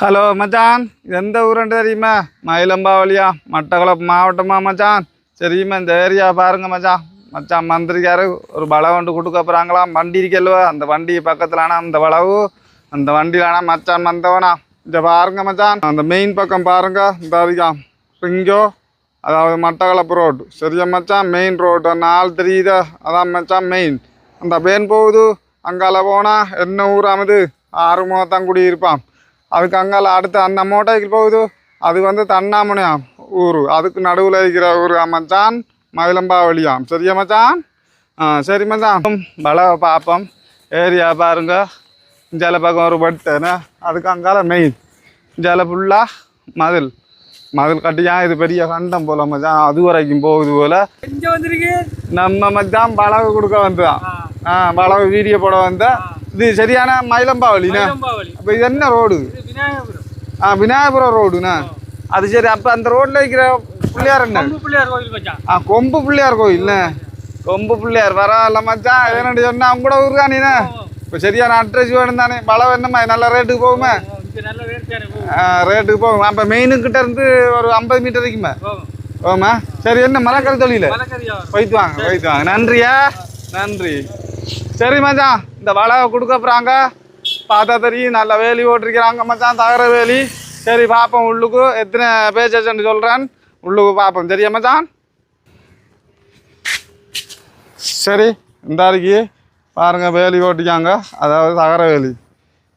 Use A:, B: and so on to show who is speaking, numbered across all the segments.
A: Hello மச்சான் இது எந்த ஊருன்னு தெரியுமா? மயிலம்பாவளியா? மட்டக்களப்பு மாவட்டமா மச்சான்? தெரியுமா இந்த ஏரியா பாருங்க மச்சான். மச்சான் மந்திரிக்காரு ஒரு பலம் கொண்டு கொடுக்க போகிறாங்களாம் வண்டி இருக்கல்வா அந்த வண்டி பக்கத்துலானா அந்த வளவு அந்த வண்டியிலானா மச்சான் வந்தவனா? இதை பாருங்க மச்சான். அந்த மெயின் பக்கம் பாருங்க. இந்த அதிகம் இங்கோ அதாவது மட்டக்களப்பு ரோடு சரியா மச்சான்? மெயின் ரோடு நாள் தெரியுதா? அதான் மச்சான் மெயின் அந்த பேன் போகுது. அங்கால போனால் என்ன ஊராமது ஆறு முகத்தாங்குடி இருப்பான். அதுக்கு அங்கால அடுத்து அந்த மூட்டைக்கு போகுது. அது வந்து தன்னாமணியாம் ஊர். அதுக்கு நடுவில் இருக்கிற ஊர் மச்சான் மயிலம்பாவளியாம். சரியா மச்சான்? ஆ சரி மச்சான். பலவை பார்ப்போம் ஏரியா பாருங்க. இஞ்சால பக்கம் ஒரு பட்டுன்னு அதுக்கு அங்கால மெயின் இஞ்சால ஃபுல்லாக மதில். மதில் கட்டியா? இது பெரிய கண்டம் போல மச்சான். அது வரைக்கும் போகுது போல. நம்ம மச்சான் பலவை கொடுக்க வந்துதான் ஆ பலவை வீடியோ போட வந்த இது சரியான மயிலம்பாவளிண்ணே
B: மயிலம்பாவளி
A: அப்போ இது என்ன ரோடு ஆ விநாயகபுரம் ரோடுண்ணா அது சரி அப்போ அந்த ரோட்டில் இருக்கிற பிள்ளையார் என்ன
B: கொம்பு பிள்ளையார் கோயில் மச்சான்
A: ஆ கொம்பு பிள்ளையார் கோயில்ண்ணே கொம்பு பிள்ளையார் பரவாயில்ல மச்சான் என்னடி சொன்னா அவங்க கூட ஊருக்கா நீண்ணே இப்போ சரியான அட்ரஸ் வேணும் தானே பலம் என்னம்மா நல்ல ரேட்டுக்கு போகுமே ரேட்டுக்கு போகும் அப்போ மெயினுக்கிட்ட இருந்து ஒரு ஐம்பது மீட்டர் இருக்குமே ஓமா சரி என்ன மரக்கறி தொழில போயிட்டு வாங்க போயிட்டு வாங்க நன்றியா நன்றி சரி மச்சான். இந்த வலை கொடுக்க போகிறாங்க பார்த்தா தெரியும் நல்ல வேலி ஓட்டிருக்கிறாங்க மச்சான் தகர வேலி. சரி பார்ப்போம் உள்ளுக்கு. எத்தனை பேச்சன்னு சொல்கிறேன் உள்ளுக்கு பார்ப்போம் சரியா மச்சான்? சரி இந்த அருகே பாருங்க வேலி ஓட்டிக்காங்க. அதாவது தகர வேலி.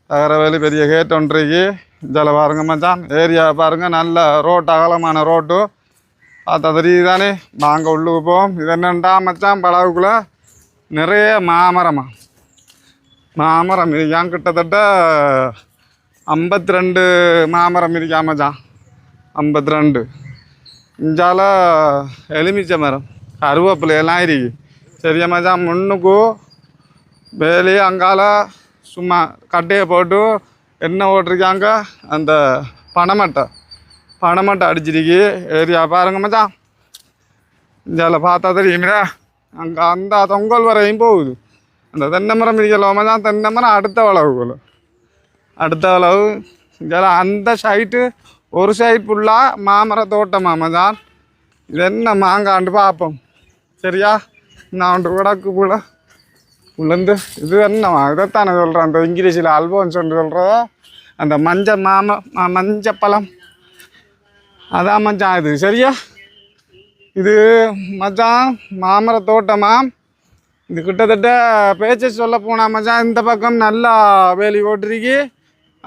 A: தகர வேலி பெரிய கேட் ஒன்றைக்கு இதில் பாருங்கள் மச்சான். ஏரியா பாருங்கள் நல்ல ரோட்டு அகலமான ரோட்டு பார்த்தா தெரியுது தானே நாங்கள் உள்ளுக்கு போவோம். இது என்னண்டா மச்சான் பழவுக்குள்ள நிறைய மாமரமா? மாமரம் இருக்கான் கிட்டத்தட்ட ஐம்பத்தி ரெண்டு மாமரம் இருக்கா மச்சான் ஐம்பத்தி ரெண்டு இஞ்சால எலுமிச்சை மரம். கருவேப்பிலையெல்லாம் இருக்கு. சரியா மச்சான் முன்னுக்கு வேலி அங்கால சும்மா கட்டையை போட்டு என்ன ஓட்டிருக்காங்க. அந்த பனைமட்டை. பனைமட்டை அடிச்சிருக்கு. ஏரியா பாருங்க மச்சான் இஞ்சால பார்த்தா தெரியுமிடா அங்கே அந்த தொங்கல் வரையும் போகுது. அந்த தென்னை மரம் இருக்கல தான் தென்னை மரம் அடுத்த வளவு போல. அடுத்த வளவு அந்த சைட்டு ஒரு சைட் ஃபுல்லாக மாமர தோட்டமா மச்சான் இது என்ன மாங்காண்டு பார்ப்போம். சரியா? நான் ஒன்று கிடக்கு போல உளுந்து. இது என்னம்மா இதைத்தானே சொல்கிறேன் அந்த இங்கிலீஷில் அல்போன்னு சொல்லி சொல்கிறத அந்த மஞ்சள் மாம மஞ்சப்பழம். அதான் மஞ்சள் இது. சரியா? இது மச்சான் மாமர தோட்டமா? இது கிட்டத்தட்ட பேச்சு சொல்ல போனால் மச்சான் இந்த பக்கம் நல்லா வேலி ஓட்டிருக்கு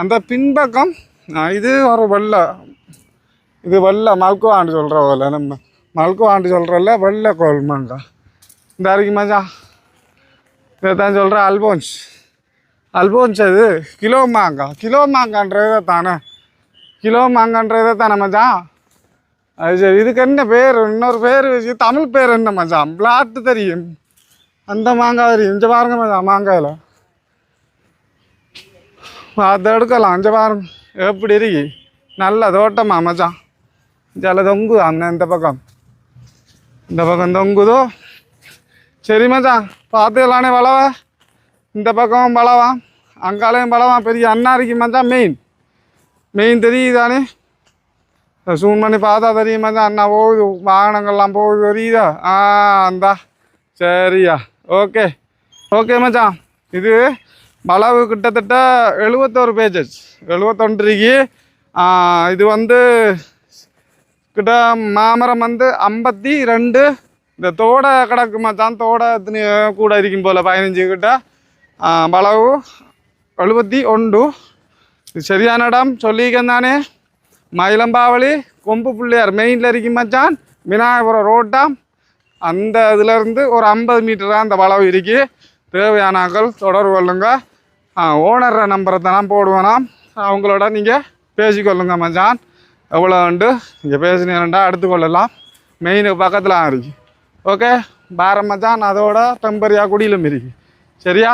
A: அந்த பின்பக்கம் இது ஒரு வெள்ளை. இது வெள்ளை மல்குவாண்டு சொல்கிற போல நம்ம. மல்குவாண்டு சொல்கிறோம்ல வெள்ளை கோல்மாங்கா இந்த அருகி மச்சான். இதை தான் சொல்கிறேன் அல்போன்ஸ். அல்போன்ஸ் அது கிலோ மாங்கா. கிலோ மாங்கான்றதை தானே கிலோ மாங்கான்றதை தானே மச்சான்? அது சரி இதுக்கு என்ன பேர்? இன்னொரு பேர் வச்சு தமிழ் பேர் என்ன மச்சான்? பிளாட்டு தெரியும். அந்த மாங்காய் தெரியும். இங்கே பாருங்க மச்சான் மாங்காயில். அதை எடுக்கலாம் இங்கே பாருங்க. எப்படி இருக்கு? நல்ல தோட்டமா மச்சான்? ஜல தொங்கு அந்த இந்த பக்கம். இந்த பக்கம் தொங்குதோ? சரி மச்சான் பார்த்துக்கலானே வளவா. இந்த பக்கம் பலவா அங்காலையும் வளவான் பெரிய அண்ணாரிக்கு மச்சான் மெயின் மெயின் தெரியுதானே? சூன் பண்ணி பார்த்தா தெரியும் மச்சான் அண்ணா போகுது வாகனங்கள்லாம் போகுது தெரியுதா ஆ அந்தா சரியா ஓகே ஓகே மச்சான் இது பலவு கிட்டத்தட்ட எழுபத்தோரு பேஜஸ் எழுபத்தொன்றைக்கு இது வந்து கிட்ட மாமரம் வந்து ஐம்பத்தி ரெண்டு இந்த தோடை கிடக்கு மச்சான் தோடை எத்தனை கூட இருக்கும் போல் பதினஞ்சு கிட்ட ஆ, எழுபத்தி ஒன்று இது சரியான இடம் சொல்லியிருக்கேன் தானே மயிலம்பாவளி கொம்பு பிள்ளையார் மெயினில் இருக்கும் மச்சான். விநாயகபுரம் ரோட்டாம் அந்த இதுலேருந்து ஒரு ஐம்பது மீட்டராக அந்த வளவு இருக்கு. தேவையானாக்கள் தொடர்பு கொள்ளுங்க. ஓனர் நம்பரை தான் போடுவேனாம் அவங்களோட நீங்கள் பேசிக்கொள்ளுங்க மச்சான். எவ்வளோ உண்டு? இங்கே பேசினேன்டா எடுத்துக்கொள்ளலாம் மெயின் பக்கத்தில் இருக்கு. ஓகே பாரம் மச்சான் அதோட டெம்பரியாக குடியிலும் இருக்கு. சரியா?